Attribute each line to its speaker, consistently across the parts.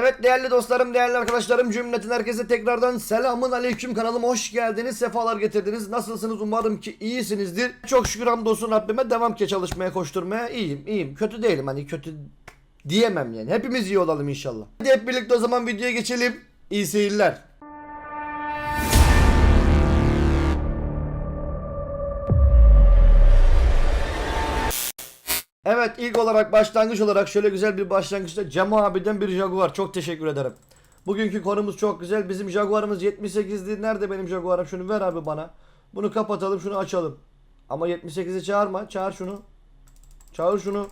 Speaker 1: Evet değerli dostlarım, değerli arkadaşlarım, cümletin herkese tekrardan selamun aleyküm kanalıma hoş geldiniz, sefalar getirdiniz. Nasılsınız? Umarım ki iyisinizdir. Çok şükür hamdolsun Rabbime devam ki çalışmaya, koşturmaya. İyiyim, iyiyim. Kötü değilim hani kötü diyemem yani. Hepimiz iyi olalım inşallah. Hadi hep birlikte o zaman videoya geçelim. İyi seyirler. Evet ilk olarak başlangıç olarak şöyle güzel bir başlangıçta Cem abiden bir Jaguar. Çok teşekkür ederim. Bugünkü konumuz çok güzel. Bizim Jaguar'ımız 78'di. Nerede benim Jaguar'ım? Şunu ver abi bana. Bunu kapatalım şunu açalım. Ama 78'i çağırma. Çağır şunu. Çağır şunu.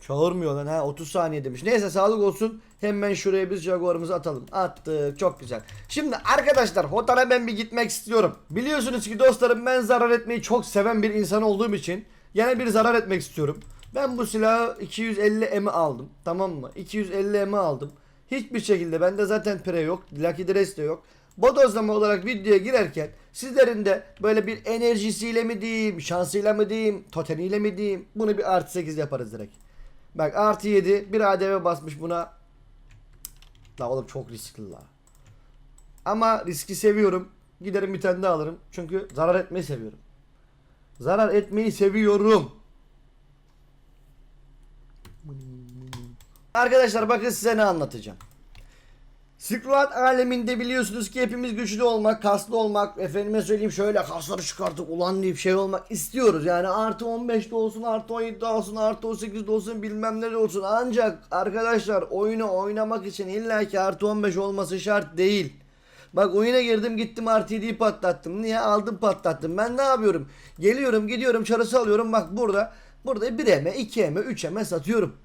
Speaker 1: Çağırmıyor lan ha 30 saniye demiş. Neyse sağlık olsun. Hemen şuraya biz Jaguar'ımızı atalım. Attık çok güzel. Şimdi arkadaşlar Hotan'a ben bir gitmek istiyorum. Biliyorsunuz ki dostlarım ben zarar etmeyi çok seven bir insan olduğum için yine bir zarar etmek istiyorum. Ben bu silahı 250 M'i aldım. Tamam mı? 250 M'i aldım. Hiçbir şekilde bende zaten pre yok. Lucky Dress de yok. Bodozlama olarak videoya girerken sizlerin de böyle bir enerjisiyle mi diyeyim, şansıyla mı diyeyim, totemiyle mi diyeyim bunu bir artı 8 yaparız direkt. Bak artı 7 bir ADV basmış buna. La oğlum çok riskli la. Ama riski seviyorum. Giderim bir tane daha alırım. Çünkü zarar etmeyi seviyorum. Zarar etmeyi seviyorum. Arkadaşlar bakın size ne anlatacağım. Silk Road aleminde biliyorsunuz ki hepimiz güçlü olmak, kaslı olmak, efendime söyleyeyim şöyle kasları çıkartıp ulan deyip şey olmak istiyoruz. Yani artı 15'de olsun, artı 17'de olsun, artı 18'de olsun bilmem ne de olsun. Ancak arkadaşlar oyunu oynamak için illaki artı 15 olması şart değil. Bak oyuna girdim gittim artı 7'yi patlattım. Niye? Aldım patlattım. Ben ne yapıyorum? Geliyorum gidiyorum çarısı alıyorum bak burada. Burada 1 eme 2 eme 3 eme satıyorum.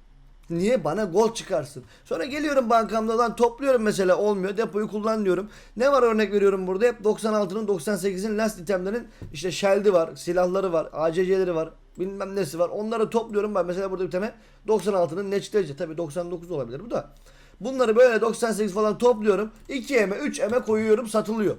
Speaker 1: Niye bana gol çıkarsın? Sonra geliyorum bankamda lan topluyorum mesela olmuyor depoyu kullan diyorum. Ne var örnek veriyorum burada hep 96'nın 98'in last itemlerin işte shelldi var silahları var ACC'leri var bilmem nesi var onları topluyorum ben mesela burada bir tane 96'nın neçteci tabi 99 olabilir bu da. Bunları böyle 98 falan topluyorum 2 eme 3 eme koyuyorum satılıyor.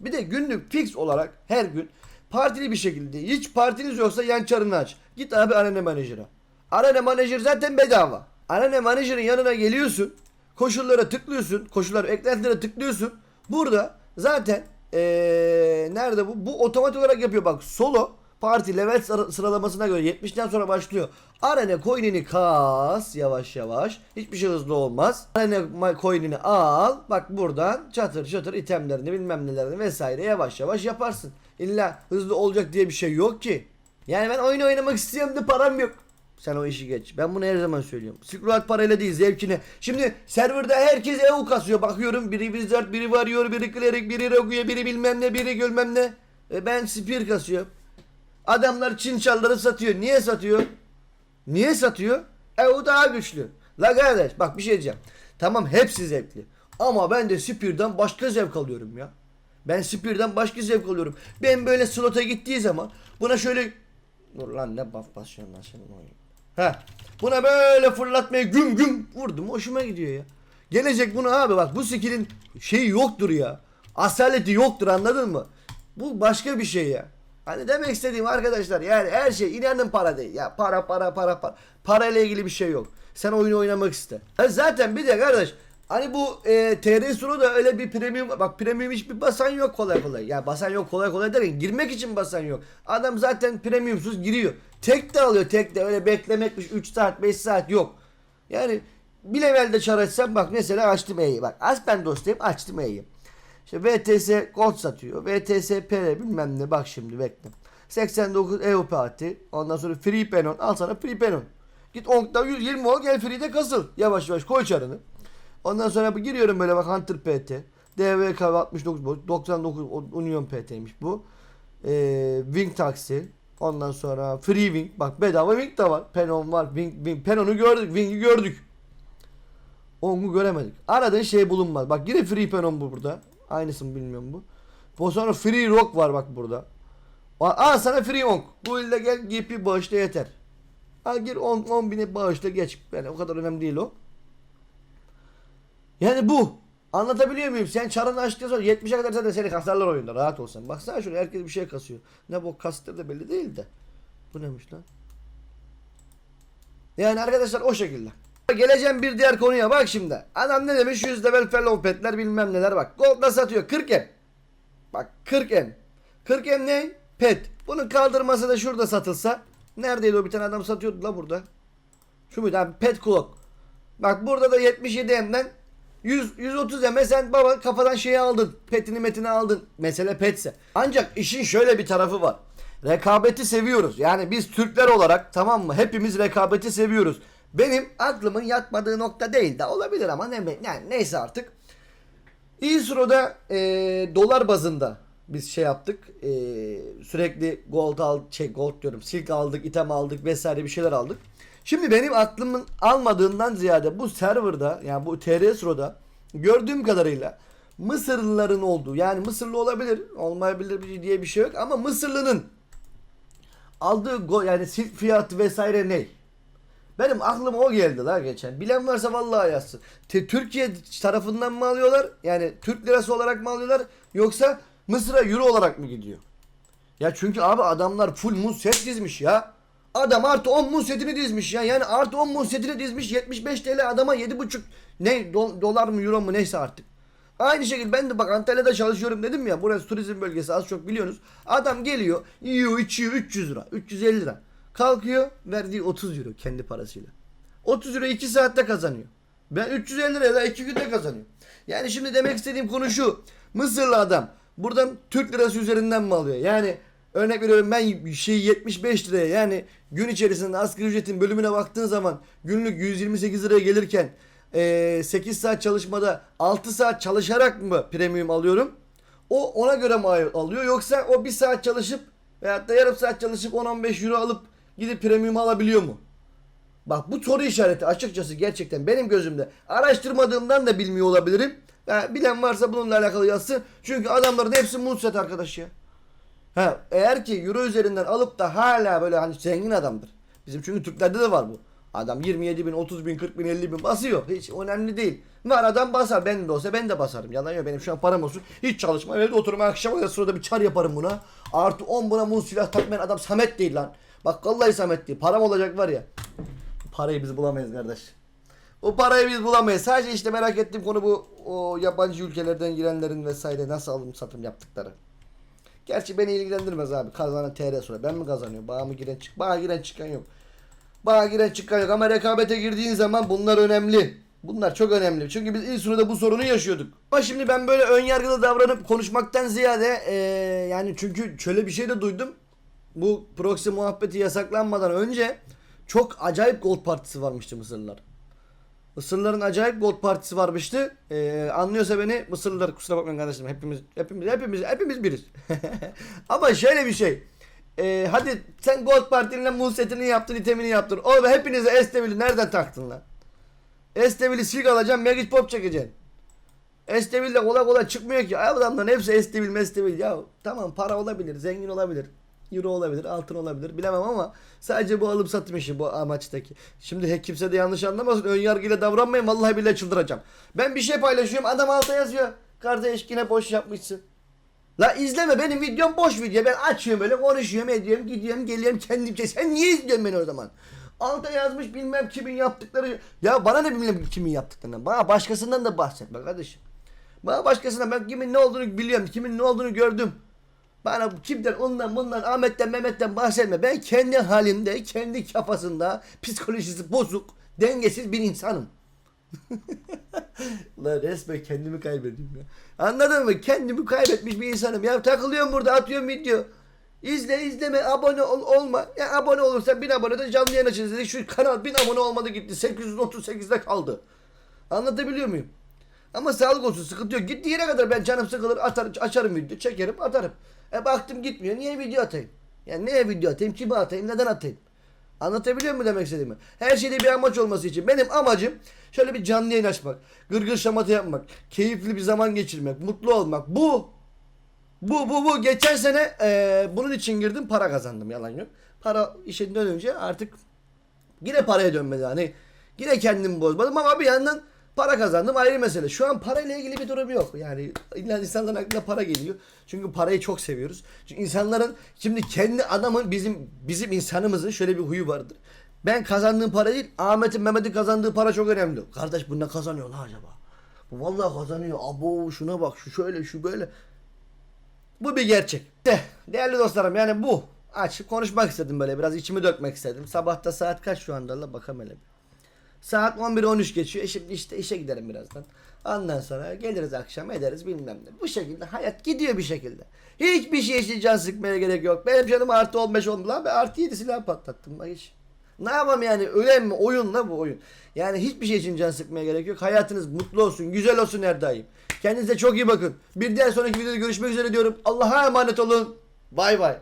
Speaker 1: Bir de günlük fix olarak her gün partili bir şekilde hiç partiniz yoksa yan çarını aç. Git abi arena menajera. Arena Manager zaten bedava. Arena Manager'ın yanına geliyorsun. Koşullara tıklıyorsun. Koşullar eklentilere tıklıyorsun. Burada zaten ee, nerede bu? Bu otomatik olarak yapıyor. Bak solo parti level sıra- sıralamasına göre 70'ten sonra başlıyor. Arena coin'ini kas yavaş yavaş. Hiçbir şey hızlı olmaz. Arena coin'ini al. Bak buradan çatır çatır itemlerini bilmem nelerini vesaire yavaş yavaş yaparsın. İlla hızlı olacak diye bir şey yok ki. Yani ben oyun oynamak istiyorum da param yok. Sen o işi geç. Ben bunu her zaman söylüyorum. Road parayla değil zevkine. Şimdi serverda herkes EU kasıyor. Bakıyorum biri Wizard, biri Warrior, biri Cleric, biri Rogue'ya, biri bilmem ne, biri bilmem ne. E ben Spear kasıyorum. Adamlar Çin çarları satıyor. Niye satıyor? Niye satıyor? EU daha güçlü. La kardeş bak bir şey diyeceğim. Tamam hepsi zevkli. Ama ben de Spear'dan başka zevk alıyorum ya. Ben Spear'dan başka zevk alıyorum. Ben böyle slota gittiği zaman buna şöyle Dur lan ne buff basıyorsun lan senin oyun. Ha. Buna böyle fırlatmaya güm güm vurdum. Hoşuma gidiyor ya. Gelecek bunu abi bak bu skill'in şeyi yoktur ya. Asaleti yoktur anladın mı? Bu başka bir şey ya. Hani demek istediğim arkadaşlar yani her şey inanın para değil. Ya para para para para. Parayla ilgili bir şey yok. Sen oyunu oynamak iste. Ha zaten bir de kardeş Hani bu e, TR sunu da öyle bir premium bak premium hiçbir basan yok kolay kolay. Ya basan yok kolay kolay derken girmek için basan yok. Adam zaten premiumsuz giriyor. Tek de alıyor tek de öyle beklemekmiş 3 saat 5 saat yok. Yani bir levelde çar açsam bak mesela açtım E'yi bak. Az ben dostayım açtım E'yi. İşte VTS Gold satıyor. VTS PR bilmem ne bak şimdi bekle. 89 EU parti. Ondan sonra Free Penon. Al sana Free Penon. Git 10'da 120 ol gel Free'de kasıl. Yavaş yavaş koy çarını. Ondan sonra bu giriyorum böyle bak Hunter PT. DVK 69 boy, 99 Union PT'ymiş bu. Ee, Wing Taxi. Ondan sonra Free Wing. Bak bedava Wing de var. Penon var. Wing, Wing. Penon'u gördük. Wing'i gördük. Onu göremedik. Aradığın şey bulunmaz. Bak yine Free Penon bu burada. Aynısını bilmiyorum bu. Bu sonra Free Rock var bak burada. Aa sana Free Onk. Bu ilde gel GP bağışla yeter. Al gir 10, 10 bine bağışla geç. Yani o kadar önemli değil o. Yani bu. Anlatabiliyor muyum? Sen çarını açtıktan sonra 70'e kadar zaten seni kasarlar oyunda. Rahat olsan. Baksana şunu herkes bir şey kasıyor. Ne bu kastır da belli değil de. Bu neymiş lan? Yani arkadaşlar o şekilde. Geleceğim bir diğer konuya bak şimdi. Adam ne demiş 100 level fellow petler bilmem neler bak. Gold'da satıyor 40 M. Bak 40 M. 40 M ne? Pet. Bunun kaldırması da şurada satılsa. Neredeydi o bir tane adam satıyordu la burada. Şu muydu abi pet clock. Bak burada da 77 M'den 100, 130 M'e sen baba kafadan şeyi aldın. Petini metini aldın. Mesele petse. Ancak işin şöyle bir tarafı var. Rekabeti seviyoruz. Yani biz Türkler olarak tamam mı? Hepimiz rekabeti seviyoruz. Benim aklımın yatmadığı nokta değil de olabilir ama ne, yani neyse artık. İsro'da e, dolar bazında biz şey yaptık. E, sürekli gold aldık, şey gold diyorum. Silk aldık, item aldık vesaire bir şeyler aldık. Şimdi benim aklımın almadığından ziyade bu serverda yani bu TRSRO'da gördüğüm kadarıyla Mısırlıların olduğu yani Mısırlı olabilir olmayabilir diye bir şey yok ama Mısırlı'nın aldığı go yani silk fiyatı vesaire ne? Benim aklıma o geldi la geçen. Bilen varsa vallahi yazsın. Te- Türkiye tarafından mı alıyorlar? Yani Türk lirası olarak mı alıyorlar? Yoksa Mısır'a euro olarak mı gidiyor? Ya çünkü abi adamlar full muz set dizmiş ya. Adam artı 10 muz setini dizmiş ya. Yani artı 10 muz setini dizmiş 75 TL adama 7,5 ne do- dolar mı euro mu neyse artık. Aynı şekilde ben de bak Antalya'da çalışıyorum dedim ya. Burası turizm bölgesi az çok biliyorsunuz. Adam geliyor yiyor içiyor 300 lira 350 lira. Kalkıyor verdiği 30 euro kendi parasıyla. 30 euro 2 saatte kazanıyor. Ben 350 lirayla 2 günde kazanıyorum. Yani şimdi demek istediğim konu şu. Mısırlı adam buradan Türk lirası üzerinden mi alıyor? Yani örnek veriyorum ben şey 75 liraya yani gün içerisinde asgari ücretin bölümüne baktığın zaman günlük 128 liraya gelirken eee, 8 saat çalışmada 6 saat çalışarak mı premium alıyorum? O ona göre mi alıyor yoksa o 1 saat çalışıp veyahut da yarım saat çalışıp 10-15 euro alıp gidip premium alabiliyor mu? Bak bu soru işareti açıkçası gerçekten benim gözümde araştırmadığımdan da bilmiyor olabilirim. Ha, bilen varsa bununla alakalı yazsın. Çünkü adamların hepsi mulset arkadaş ya. Ha, eğer ki euro üzerinden alıp da hala böyle hani zengin adamdır. Bizim çünkü Türklerde de var bu. Adam 27 bin, 30 bin, 40 bin, 50 bin basıyor. Hiç önemli değil. Var adam basar. Ben de olsa ben de basarım. Yalan yok benim şu an param olsun. Hiç çalışma. Evde otururum akşama kadar sırada bir çar yaparım buna. Artı 10 buna muz silah takmayan adam Samet değil lan. Bak vallahi Samet değil. Param olacak var ya. Parayı biz bulamayız kardeş. O parayı biz bulamayız. Sadece işte merak ettiğim konu bu o yabancı ülkelerden girenlerin vesaire nasıl alım satım yaptıkları. Gerçi beni ilgilendirmez abi. Kazanan TR sonra. Ben mi kazanıyorum? Bana mı giren çık? Bana giren çıkan yok. Bana giren çıkan yok. Ama rekabete girdiğin zaman bunlar önemli. Bunlar çok önemli. Çünkü biz ilk sırada bu sorunu yaşıyorduk. Ama şimdi ben böyle ön yargılı davranıp konuşmaktan ziyade eee, yani çünkü şöyle bir şey de duydum. Bu proxy muhabbeti yasaklanmadan önce çok acayip gold partisi varmıştı Mısırlılar. Mısırlıların acayip gold partisi varmıştı. Ee, anlıyorsa beni Mısırlılar kusura bakmayın kardeşim. Hepimiz hepimiz hepimiz hepimiz biriz. Ama şöyle bir şey. Ee, hadi sen gold partinle muz setini yaptın, itemini yaptın. O hepinize Estevili nereden taktın lan? Estevili silk alacaksın, Magic Pop çekeceksin. Estevil de kolay kolay çıkmıyor ki. Ay adamların hepsi Estevil mestevil. Ya tamam para olabilir, zengin olabilir. Euro olabilir, altın olabilir bilemem ama sadece bu alıp satım işi bu amaçtaki. He, kimse de yanlış anlamasın. Ön yargıyla davranmayın. Vallahi billahi çıldıracağım. Ben bir şey paylaşıyorum. Adam alta yazıyor. Kardeş yine boş yapmışsın. La izleme benim videom boş video. Ben açıyorum böyle konuşuyorum ediyorum gidiyorum geliyorum kendimce. Sen niye izliyorsun beni o zaman? Alta yazmış bilmem kimin yaptıkları. Ya bana ne bilmem kimin yaptıklarından. Bana başkasından da bahsetme kardeşim. Bana başkasından ben kimin ne olduğunu biliyorum. Kimin ne olduğunu gördüm. Bana kimden ondan bundan Ahmet'ten Mehmet'ten bahsetme. Ben kendi halimde, kendi kafasında psikolojisi bozuk, dengesiz bir insanım. La resmen kendimi kaybettim ya. Anladın mı? Kendimi kaybetmiş bir insanım. Ya takılıyorum burada atıyorum video. İzle izleme abone ol, olma. Ya abone olursan 1000 abone de canlı yayın açacağız dedik. Şu kanal 1000 abone olmadı gitti. 838'de kaldı. Anlatabiliyor muyum? Ama sağlık olsun sıkıntı yok. Gittiği yere kadar ben canım sıkılır atar, açarım video çekerim atarım. E baktım gitmiyor. Niye video atayım? Yani neye video atayım? Kime atayım? Neden atayım? Anlatabiliyor muyum demek istediğimi? Her şeyde bir amaç olması için. Benim amacım şöyle bir canlı yayın açmak. Gırgır şamata yapmak. Keyifli bir zaman geçirmek. Mutlu olmak. Bu. Bu bu bu. Geçen sene eee, bunun için girdim para kazandım yalan yok. Para işinden önce artık yine paraya dönmedi hani. Yine kendimi bozmadım ama bir yandan para kazandım ayrı mesele. Şu an parayla ilgili bir durum yok. Yani illa insanların aklına para geliyor. Çünkü parayı çok seviyoruz. Çünkü insanların şimdi kendi adamın bizim bizim insanımızın şöyle bir huyu vardır. Ben kazandığım para değil, Ahmet'in Mehmet'in kazandığı para çok önemli. Kardeş bu ne kazanıyor lan acaba? Bu vallahi kazanıyor. Abo şuna bak, şu şöyle, şu böyle. Bu bir gerçek. De, değerli dostlarım yani bu. Açıp konuşmak istedim böyle biraz içimi dökmek istedim. Sabahta saat kaç şu anda Allah bakalım hele bir. Saat 11-13 geçiyor. E şimdi işte işe giderim birazdan. Ondan sonra geliriz akşam ederiz bilmem ne. Bu şekilde hayat gidiyor bir şekilde. Hiçbir şey için can sıkmaya gerek yok. Benim canım artı 15 oldu lan. Ben artı 7 silah patlattım. Bak hiç. Ne yapayım yani öyle mi oyun la bu oyun. Yani hiçbir şey için can sıkmaya gerek yok. Hayatınız mutlu olsun, güzel olsun her daim. Kendinize çok iyi bakın. Bir diğer sonraki videoda görüşmek üzere diyorum. Allah'a emanet olun. Bay bay.